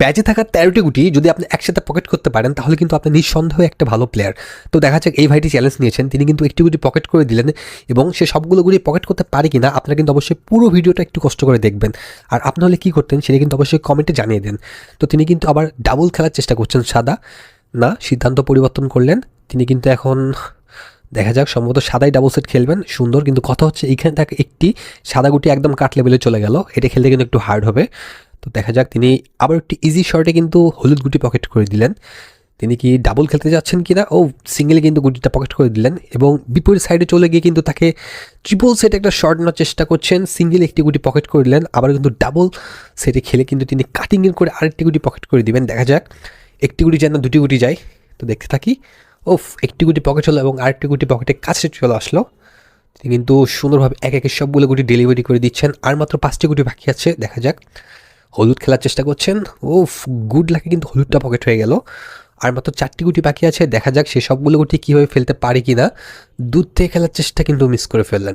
ব্যাচে থাকা তেরোটি গুটি যদি আপনি একসাথে পকেট করতে পারেন, তাহলে কিন্তু আপনি নিঃসন্দেহে একটা ভালো প্লেয়ার তো দেখা যাক, এই ভাইটি চ্যালেঞ্জ নিয়েছেন, তিনি কিন্তু একটি গুটি পকেট করে দিলেন এবং সে সবগুলো গুটি পকেট করতে পারে কিনা আপনারা কিন্তু অবশ্যই পুরো ভিডিওটা একটু কষ্ট করে দেখবেন। আর আপনি হলে কী করতেন, সেটা কিন্তু অবশ্যই কমেন্টে জানিয়ে দেন। তো তিনি কিন্তু আবার ডাবল খেলার চেষ্টা করছেন, সাদা। না, সিদ্ধান্ত পরিবর্তন করলেন। তিনি কিন্তু এখন দেখা যাক, সম্ভবত সাদাই ডাবল সেট খেলবেন। সুন্দর, কিন্তু কথা হচ্ছে এইখানে তাকে একটি সাদা গুটি একদম কাট লেভেলে চলে গেল। এটা খেলতে কিন্তু একটু হার্ড হবে। তো দেখা যাক, তিনি আবার একটি ইজি শর্টে কিন্তু হলুদ গুটি পকেট করে দিলেন। তিনি কি ডাবল খেলতে যাচ্ছেন কিনা? ও সিঙ্গেলে কিন্তু গুটিটা পকেট করে দিলেন এবং বিপরীত সাইডে চলে গিয়ে কিন্তু তাকে ট্রিপল সেট একটা শর্ট নেওয়ার চেষ্টা করছেন। সিঙ্গেল একটি গুটি পকেট করে দিলেন। আবার কিন্তু ডাবল সেটে খেলে কিন্তু তিনি কাটিংয়ের করে আরেকটি গুটি পকেট করে দিবেন। দেখা যাক, একটি গুটি যেন দুটি গুটি যায়। তো দেখতে থাকি ওফ একটি গুটি পকেট হলো এবং আরেকটি গুটি পকেটে কাছে চলে আসলো। তিনি কিন্তু সুন্দরভাবে এক একে সবগুলো গুটি ডেলিভারি করে দিচ্ছেন। আর মাত্র পাঁচটি গুটি বাকি আছে, দেখা যাক। হলুদ খেলার চেষ্টা করছেন। ওফ গুড লাগে কিন্তু হলুদটা পকেট হয়ে গেল। আর মাত্র চারটি গুটি বাকি আছে, দেখা যাক সে সবগুলো গুটি কীভাবে ফেলতে পারে কি না দুধ থেকে খেলার চেষ্টা কিন্তু মিস করে ফেললেন।